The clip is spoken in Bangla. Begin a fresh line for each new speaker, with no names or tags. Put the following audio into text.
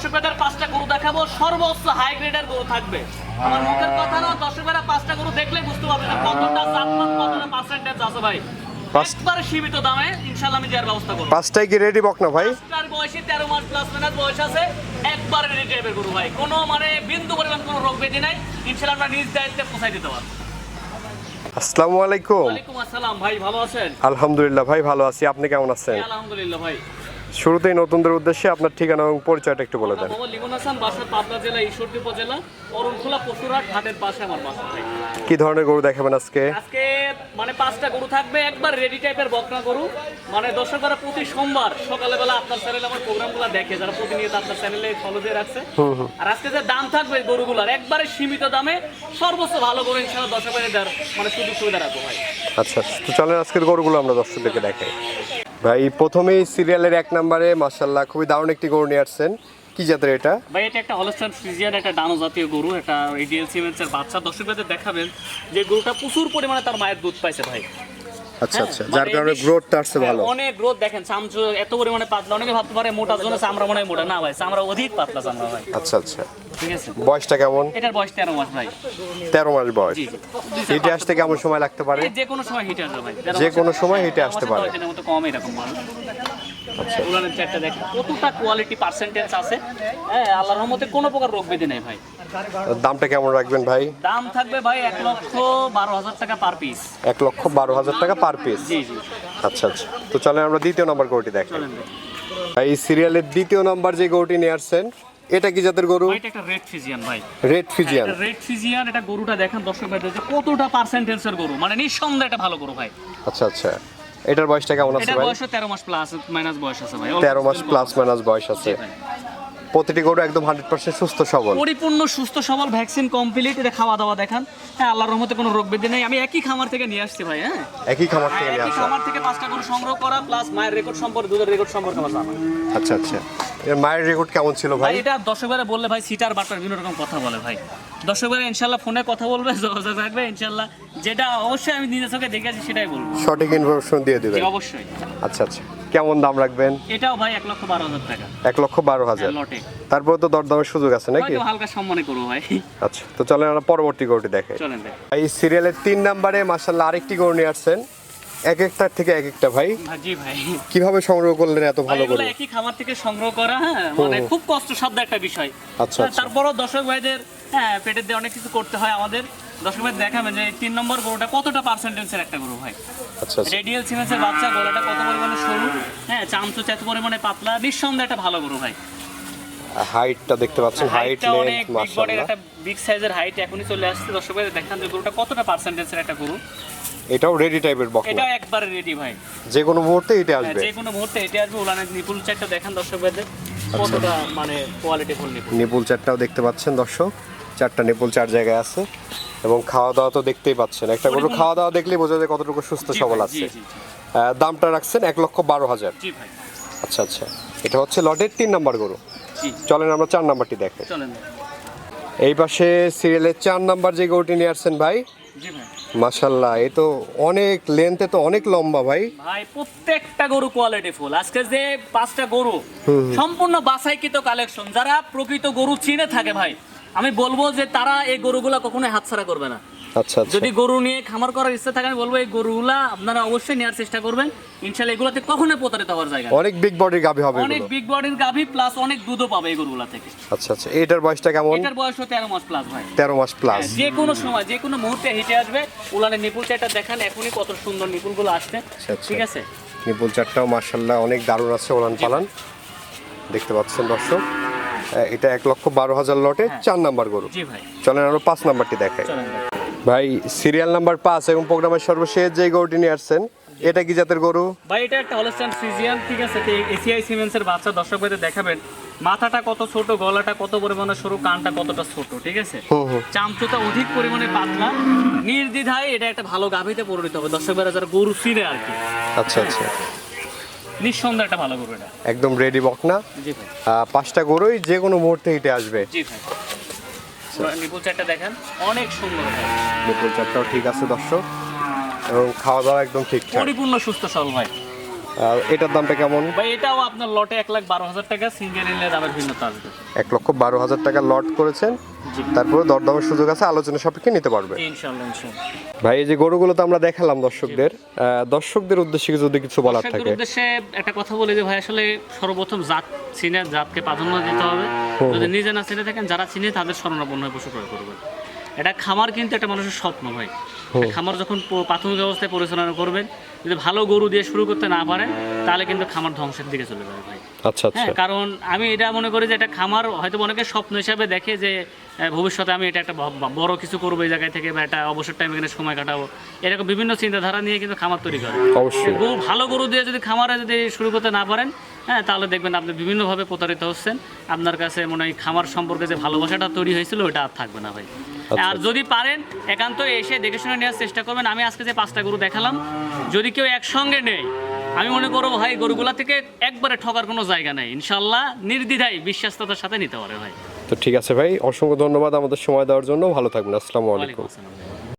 দর্শকের পাঁচটা গরু দেখাবো। সর্বোচ্চ হাই গ্রেডের গরু থাকবে। আমার মুখের কথা না দর্শকেরা পাঁচটা গরু দেখলেই বুঝতে পারবে যে কতটা জাতমান কতটা পার্সেন্টেজ আছে ভাই। একবারে সীমিত দামে ইনশাল্লাহ আমি দেওয়ার ব্যবস্থা করব।
পাঁচটাই কি রেডি বক না ভাই?
পাঁচটার বয়সে তেরো মাস প্লাস মাইনাস বয়স আছে একবারে রেডি টাইপের গরু ভাই। কোনো মানে বিন্দু পরিমাণ কোনো রোগ ব্যাধি নাই আমরা নিজ দায়িত্বে পৌঁছাই দিতে পারব।
আসসালামু আলাইকুম।
ওয়ালাইকুম আসসালাম ভাই ভালো আছেন?
আলহামদুলিল্লাহ ভাই ভালো আছি। আপনি কেমন আছেন?
আলহামদুলিল্লাহ ভাই।
শুরুতেই নতুনদের উদ্দেশ্যে আপনার ঠিকানা এবং পরিচয়টা একটু বলে দেন।
মোহাম্মদ লিমন হাসান বাসা পাবনা জেলা ঈশ্বরদী উপজেলা অরুণখোলা পশুরহাট ঘাটের পাশে আমার বাসা।
কি ধরনের গরু দেখাবেন আজকে?
আজকে মানে পাঁচটা গরু থাকবে একবার রেডি টাইপের বকনা গরু। মানে দর্শকরা প্রতি সোমবার সকালবেলা আপনার চ্যানেলে আমার প্রোগ্রাম প্রোগ্রামগুলো দেখে যারা প্রতিনিয়ত আপনার চ্যানেলে ফলো দিয়ে রাখছে। আর আজকে যে দাম থাকবে গরুগুলার একবারে সীমিত দামে সর্বোচ্চ ভালো গরু ইনশাআল্লাহ দর্শকের দেওয়ার মানে সুযোগ সুবিধা রাখব ভাই।
আচ্ছা তো চলেন আজকের গরুগুলো আমরা দর্শকদেরকে দেখাই। ভাই, প্রথমেই সিরিয়ালের এক নম্বরে মাসাল্লাহ খুবই দারুণ একটি গরু নিয়ে আসছেন। কি জাতের এটা?
ভাই, এটা একটা হলস্টাইন ফ্রিজিয়ান একটা ডানো জাতীয় গরু, এটা এডিএল সিমেন্সের বাচ্চা। দর্শকদের দেখাবেন যে গরুটা প্রচুর পরিমাণে তার মায়ের দুধ পাইছে ভাই।
আচ্ছা
হ্যাঁ,
আচ্ছা।
মানে
যার কারণে গ্রোথটা আসছে
হ্যাঁ,
ভালো।
অনেক গ্রোথ দেখেন চামচু এত পরিমাণে পাতলা অনেকে ভাবতে পারে মোটার জন্য চামড়া মনে হয় মোটা। না ভাই চামড়া অধিক পাতলা চামড়া ভাই
আচ্ছা আচ্ছা।
ঠিক আছে?
বয়সটা কেমন?
এটার বয়স তেরো মাস ভাই।
তেরো মাস বয়স। হিটে আসতে কেমন সময় লাগতে পারে?
যে কোনো সময় হিটে আসবে ভাই।
যে কোনো সময় হিটে আসতে পারে।
মতো কম এরকম বল। উলানের চারটা দেখেন কতটা কোয়ালিটি পার্সেন্টেজ আছে? হ্যাঁ আল্লাহর রহমতে কোনো প্রকার রোগ ব্যাধি নেই ভাই।
দামটা কেমন রাখবেন ভাই?
দাম থাকবে ভাই এক লক্ষ বারো হাজার টাকা পার পিস
এক লক্ষ বারো হাজার টাকা পার পিস আচ্ছা আচ্ছা। তো চলেন আমরা দ্বিতীয় নম্বর গরুটি দেখি। এই সিরিয়ালের দ্বিতীয় নম্বর যে গরুটি নিয়ে আসছেন এটা কি জাতের গরু?
এটা একটা রেড ফিজিয়ান ভাই।
রেড ফিজিয়ান
রেড ফিজিয়ান এটা গরুটা দেখেন দর্শক ভাই যে কতটা পার্সেন্টেজের গরু। মানে নিঃসন্দেহে এটা ভালো গরু ভাই।
আচ্ছা আচ্ছা। এটার বয়সটা কেমন আছে
এটার
ভাই?
বয়স তেরো মাস প্লাস মাইনাস বয়স আছে ভাই।
তেরো মাস প্লাস মাইনাস বয়স। আছে। প্রতিটি গরু একদম হান্ড্রেড পার্সেন্ট সুস্থ সবল।
পরিপূর্ণ সুস্থ সবল ভ্যাকসিন কমপ্লিট এটা খাওয়া দাওয়া দেখান। হ্যাঁ আল্লাহর রহমতে কোনো রোগ ব্যাধি নেই। আমি একই খামার থেকে নিয়ে আসছি ভাই হ্যাঁ?
একই খামার থেকে নিয়ে
একই
আসা।
খামার থেকে পাঁচটা গরু সংগ্রহ করা প্লাস মায়ের রেকর্ড সম্পর্কে দুধের রেকর্ড সম্পর্কে আমার জানা।
আচ্ছা আচ্ছা। এর মায়ের রেকর্ড কেমন ছিল
ভাই? এটা দর্শকরা বললে ভাই সিটার বাটার বিভিন্ন রকম কথা বলে ভাই। দর্শকরা ইনশাল্লাহ ফোনে কথা বলবে যোগাযোগ রাখবে ইনশাল্লাহ যেটা অবশ্যই আমি নিজের চোখে দেখেছি সেটাই বলব।
সঠিক ইনফরমেশন দিয়ে
জি,
দিবেন
অবশ্যই।
আচ্ছা আচ্ছা। কেমন দাম রাখবেন?
এটাও ভাই এক লক্ষ বারো হাজার টাকা।
এক লক্ষ বারো হাজার।
লটে।
তারপরে তো দরদামের সুযোগ আছে নাকি?
হালকা সম্মানে করব ভাই।
আচ্ছা তো চলেন আমরা পরবর্তী গরুটি দেখে
চলেন
এই সিরিয়ালের তিন নম্বরে মাসাল্লাহ আরেকটি গরু নিয়ে আসছেন। এক একটার থেকে এক একটা ভাই।
ভাই, জি ভাই।
কীভাবে সংগ্রহ করলেন এত ভালো করে
একই খামার থেকে সংগ্রহ করা হ্যাঁ মানে খুব কষ্টসাধ্য একটা বিষয়।
আচ্ছা,
হ্যাঁ,
আচ্ছা।
তারপরও দর্শক ভাইদের হ্যাঁ পেটের দিয়ে অনেক কিছু করতে হয় আমাদের। দর্শক ভাই দেখাবেন যে তিন নম্বর গরুটা কতটা পার্সেন্টেজের একটা গরু ভাই?
আচ্ছা আচ্ছা।
রেডিয়াল সিমেন্সের বাচ্চা গলাটা কত পরিমাণে সরু? হ্যাঁ চামচু এত পরিমাণে পাতলা নিঃসন্দেহে একটা ভালো গরু ভাই।
হাইটটা দেখতে পাচ্ছেন হাইট
অনেক
লেন্থ মাশাআল্লাহ।
একটা বিগ সাইজের হাইট এখনই চলে আসছে। দর্শক ভাই দেখান যে গরুটা কতটা পার্সেন্টেজের একটা গরু।
এটাও রেডি টাইপের বকনা
এটা একবারে রেডি ভাই।
যে কোনো মুহূর্তে এটা
হ্যাঁ,
আসবে।
যে কোনো মুহূর্তে এটা আসবে। উলানের নিপুল চারটা দেখান দর্শক ভাইদের কতটা মানে কোয়ালিটি ফুল নিপুল।
নিপুল চারটাও দেখতে পাচ্ছেন দর্শক। চারটা নিপুল চার জায়গায় আছে। এবং খাওয়া দাওয়া তো দেখতেই পাচ্ছেন। একটা গরু খাওয়া দাওয়া দেখলেই বোঝা যায় কতটুকু সুস্থ সবল আছে। দামটা রাখছেন এক লক্ষ বারো হাজার। আচ্ছা আচ্ছা। এটা হচ্ছে লটের তিন নাম্বার গরু। চলেন আমরা চার নাম্বারটি দেখে। এই পাশে সিরিয়ালের চার নাম্বার যে গরুটি নিয়ে আসছেন ভাই মাশাল্লাহ এ তো অনেক লেন্থে তো অনেক লম্বা ভাই।
ভাই প্রত্যেকটা গরু কোয়ালিটি ফুল আজকে যে পাঁচটা গরু সম্পূর্ণ বাছাইকৃত কালেকশন যারা প্রকৃত গরু চিনে থাকে ভাই আমি বলব যে তারা এই গরুগুলা কখনোই হাতছাড়া করবে না।
আচ্ছা আচ্ছা।
যদি গরু নিয়ে খামার করার ইচ্ছা থাকে আমি বলব এই গরুগুলা আপনারা অবশ্যই নেওয়ার চেষ্টা করবেন। ইনশাল্লাহ এগুলোতে কখনোই প্রতারিত হওয়ার জায়গা
অনেক বিগ বডির গাভী হবে
অনেক বিগ বডির গাভী প্লাস অনেক দুধও পাবে এই গরুগুলা থেকে।
আচ্ছা আচ্ছা। এটার বয়সটা কেমন?
এটার বয়স হতে তেরো মাস প্লাস ভাই।
তেরো মাস প্লাস
হ্যাঁ, যে কোনো সময় যে কোনো মুহূর্তে হেঁটে আসবে। উলানের নিপুল চাইটা দেখান এখনই কত সুন্দর নিপুলগুলো আসছে।
আচ্ছা, আচ্ছা।
ঠিক আছে?
নিপুল চারটাও মার্শাল্লাহ অনেক দারুণ আছে ওলান পালান। দেখতে পাচ্ছেন দর্শক। এটা এক লক্ষ বারো হাজার লটে
হ্যাঁ।
চার নাম্বার গরু। চলেন আরও পাঁচ নাম্বারটি দেখাই।
ভাই।
সিরিয়াল নাম্বার পাঁচ এবং প্রোগ্রামের সর্বশেষ যে গরুটি নিয়ে আসছেন এটা কি জাতের গরু?
ভাই এটা একটা হলস্টাইন ফ্রিজিয়ান ঠিক আছে? এসিআই সিমেন্সের বাচ্চা দর্শক ভাইদের দেখাবেন। মাথাটা কত ছোট গলাটা কত পরিমাণে সরু কানটা কতটা ছোট ঠিক আছে? চামচুটা অধিক পরিমাণে পাতলা। নির্দ্বিধায় এটা একটা ভালো গাভীতে পরিণত হবে। দর্শক ভাইরা যারা গরু চিনে আর কি।
আচ্ছা আচ্ছা।
নিঃসন্দেহে একটা ভালো গরু এটা।
একদম রেডি বকনা।
জি ভাই।
পাঁচটা গরুই যে কোনো মুহূর্তে হিটে আসবে।
জি ভাই। নিপুল চারটা দেখেন অনেক সুন্দর ভাই।
নিপুল চারটাও ঠিক আছে দর্শক। এবং খাওয়া দাওয়া একদম ঠিকঠাক।
পরিপূর্ণ সুস্থ সবল ভাই।
এটার দামটা কেমন?
ভাই এটাও আপনার লটে এক লাখ বারো হাজার টাকা সিঙ্গেল এলে দামের ভিন্নতা আসবে।
এক লক্ষ বারো হাজার টাকা লট করেছেন। তারপরে দরদামের সুযোগ আছে আলোচনা সাপেক্ষে নিতে পারবে। ভাই এই যে গরুগুলো তো আমরা দেখালাম দর্শকদের দর্শকদের উদ্দেশ্যে যদি কিছু বলার থাকে।
উদ্দেশ্যে একটা কথা বলি যে ভাই আসলে সর্বপ্রথম জাত চিনে জাতকে প্রাধান্য দিতে হবে। যদি নিজে না চিনে থাকেন যারা চিনে তাদের স্মরণাপন্ন হয়ে পশু ক্রয় করবেন। এটা খামার কিন্তু একটা মানুষের স্বপ্ন ভাই। খামার যখন প্রাথমিক অবস্থায় পরিচালনা করবেন যদি ভালো গরু দিয়ে শুরু করতে না পারেন তাহলে কিন্তু খামার ধ্বংসের দিকে চলে যাবে ভাই।
আচ্ছা আচ্ছা।
হ্যাঁ কারণ আমি এটা মনে করি যে এটা খামার হয়তো অনেকে স্বপ্ন হিসাবে দেখে যে ভবিষ্যতে আমি এটা একটা বড় কিছু করব এই জায়গায় থেকে বা একটা অবসর টাইম এখানে সময় কাটাবো। এরকম বিভিন্ন চিন্তাধারা নিয়ে কিন্তু খামার তৈরি করে। গরু ভালো গরু দিয়ে যদি খামারে যদি শুরু করতে না পারেন হ্যাঁ তাহলে দেখবেন আপনি বিভিন্নভাবে প্রতারিত হচ্ছেন। আপনার কাছে মনে হয় খামার সম্পর্কে যে ভালোবাসাটা তৈরি হয়েছিল ওটা আর থাকবে না ভাই।
আচ্ছা।
আর যদি পারেন একান্ত এসে দেখে শুনে নেওয়ার চেষ্টা করবেন। আমি আজকে যে পাঁচটা গরু দেখালাম যদি কেউ একসঙ্গে নেই আমি মনে করব ভাই গরুগুলা থেকে একবারে ঠকার কোনো জায়গা নেই। ইনশাল্লাহ নির্দ্বিধায় বিশ্বাস্ততার সাথে নিতে পারে ভাই।
তো ঠিক আছে ভাই অসংখ্য ধন্যবাদ আমাদের সময় দেওয়ার জন্য। ভালো থাকবেন আসসালামু আলাইকুম।